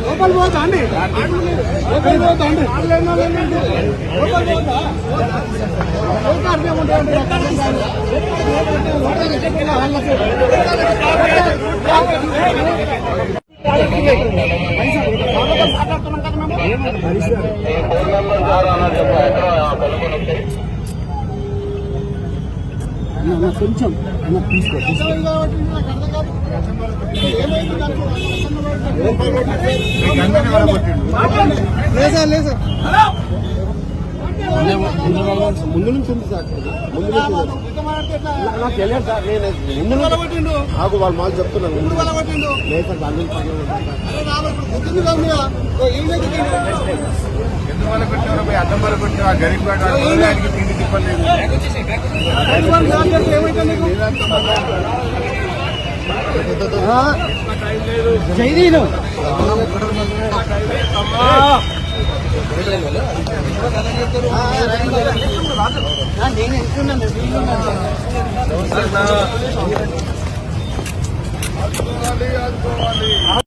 లోపల పోతా అండి లోపల పోతా అండి లోపల పోతా కొంచెం తీసుకో లేదా లేదా ముందు నుంచి ఉంది సార్ ముందు నుంచి నాకు తెలియదు సార్. నేను ముందు నాకు వాళ్ళు మాకు చెప్తున్నాను ముందు లేదు సార్ దాని నుంచి పక్కన ఆ గరీబ్ తిండి తిప్పలేదు జైదీను. నేను ఎంటున్నాను